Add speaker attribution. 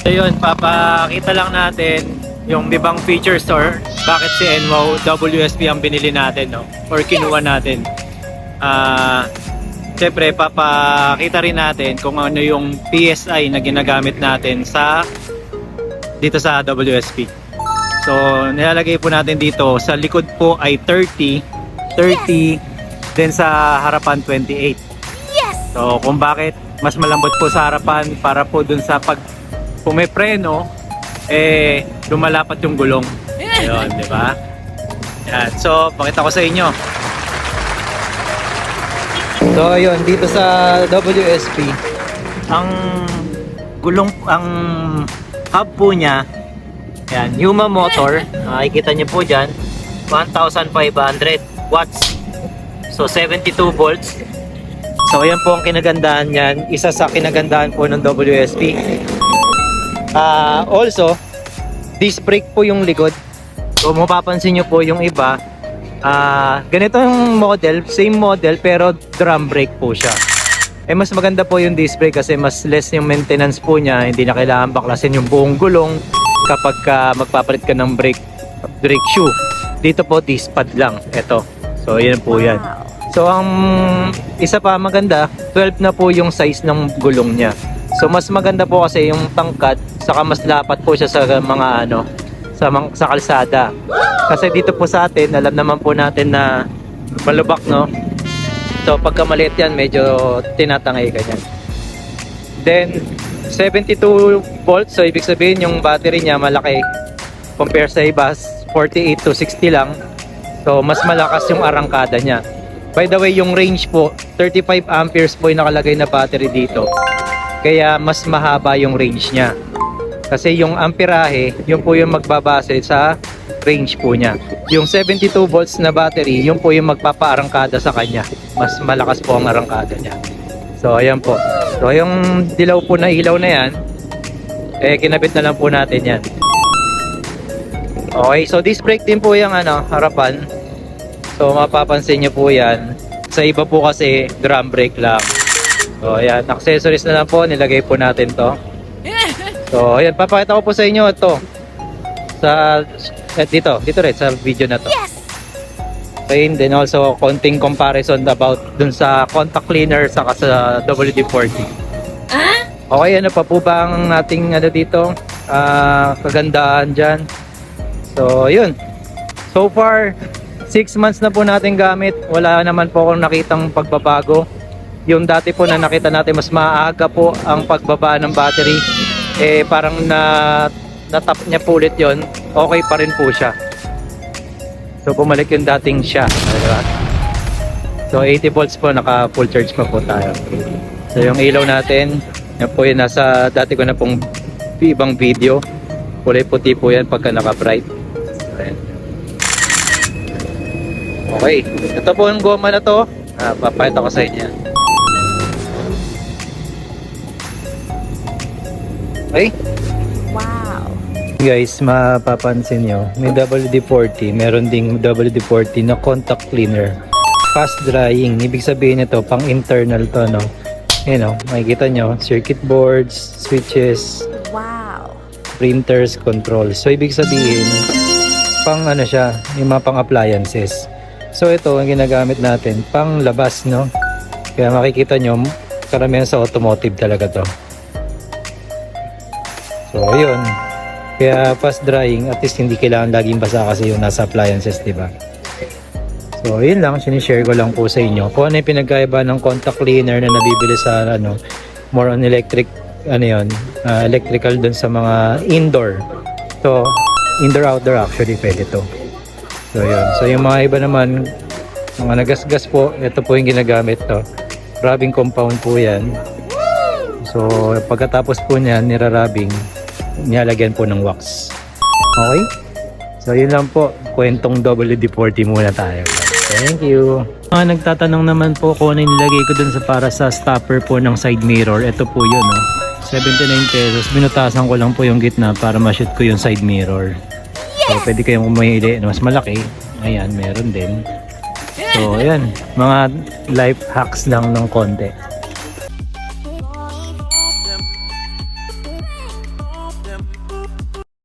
Speaker 1: So yun, papakita lang natin yung ibang features or bakit si NWOW WSP ang binili natin no? or kinuha natin. Ah, Siyempre, papakita rin natin kung ano yung PSI na ginagamit natin sa dito sa WSP. So, nilalagay po natin dito sa likod po ay 30, 30, then sa harapan 28.
Speaker 2: Yes!
Speaker 1: So, kung bakit mas malambot po sa harapan para po dun sa pag pumipreno, eh, lumalapat yung gulong. Ayun, di ba? Yan. So, pakita ko sa inyo. So, ayun, dito sa WSP, ang gulong, ang hub po niya, yan, Yuma motor, makikita niyo po dyan, 1,500 watts. So, 72 volts. So, ayan po ang kinagandahan niyan. Isa sa kinagandahan po ng WSP. Ah, also, disc brake po yung likod. So, mapapansin nyo po yung iba, ah, ganito yung model, same model, pero drum brake po siya. Eh, mas maganda po yung disc brake kasi mas less yung maintenance po niya. Hindi na kailangan baklasin yung buong gulong kapag ka magpapalit ka ng brake, brake shoe. Dito po, disc pad lang. Ito. So, yan po yan. So ang isa pa maganda, 12 na po yung size ng gulong niya. So mas maganda po kasi yung tangkad, saka mas lapat po siya sa mga ano, sa sa kalsada. Kasi dito po sa atin, alam naman po natin na malubak, no? So pagka maliit yan, medyo tinatangay ka niyan. Then 72 volts, so ibig sabihin yung battery niya malaki compare sa iba 48 to 60 lang. So mas malakas yung arangkada niya. By the way, yung range po, 35 amperes po yung nakalagay na battery dito. Kaya mas mahaba yung range niya. Kasi yung amperahe, yun po yung magbabase sa range po niya. Yung 72 volts na battery, yun po yung magpapaarangkada sa kanya. Mas malakas po ang arangkada niya. So, ayan po. So, yung dilaw po na ilaw na yan, eh, kinabit na lang po natin yan. Okay, so disc brake din po yung ano, harapan. So mapapansin niyo po yan. Sa iba po kasi drum brake lang. So ayan, accessories na lang po, nilagay po natin to. So ayan, papakita ko po sa inyo ito. Sa eh, dito, dito rin sa video na to.
Speaker 2: Yes!
Speaker 1: Okay, and then also konting comparison about dun sa contact cleaner saka sa WD-40. Okay, ano pa po ba ang ating ano dito? Ah, kagandahan dyan. So, yun. So far, 6 months na po natin gamit. Wala naman po akong nakitang pagbabago. Yung dati po na nakita natin, mas maaga po ang pagbaba ng battery. Eh, parang na natap niya po ulit yun. Okay pa rin po siya. So, bumalik yung dating siya. Diba? So, 80 volts po, naka full charge pa po tayo. So, yung ilaw natin, yan po yung nasa dati ko na pong ibang video. Kulay puti po yan pagka naka-bright. Ayan. Okay. Ito po yung goma na to. Ah, papakita ko sa inyo. Okay.
Speaker 2: Wow.
Speaker 1: Guys, mapapansin nyo, may WD-40, meron ding WD-40 na contact cleaner. Fast drying, ibig sabihin nito, pang internal to, no? Ayan o, makikita nyo, circuit boards, switches,
Speaker 2: Wow.
Speaker 1: printers, controls. So, ibig sabihin, pang ano siya, yung mga pang appliances. So, ito ang ginagamit natin, pang labas, no? Kaya makikita nyo, karamihan sa automotive talaga to. So, ayun. Kaya fast drying, at least hindi kailangan laging basa kasi yung nasa appliances, di ba? So, yun lang. Sinishare ko lang po sa inyo. Kung ano yung pinagkaiba ng contact cleaner na nabibili sa, ano, more on electric, ano yun, ah, electrical dun sa mga indoor. So, indoor-outdoor actually pwede to. So, yun. So, yung mga iba naman, mga nagasgas po, ito po yung ginagamit to. Rubbing compound po yan. So, pagkatapos po niyan, nirarabing, nilalagyan po ng wax. Okay? So, yun lang po. Kwentong WD-40 muna tayo. Thank you. Mga nagtatanong naman po kung ano yung nilagay ko dun sa para sa stopper po ng side mirror. Ito po yun, no? 79 pesos. Binutasan ko lang po yung gitna para ma-shoot ko yung side mirror. So, pwede kayong umili na mas malaki. Ayan, meron din. So, ayan. Mga life hacks lang ng konti.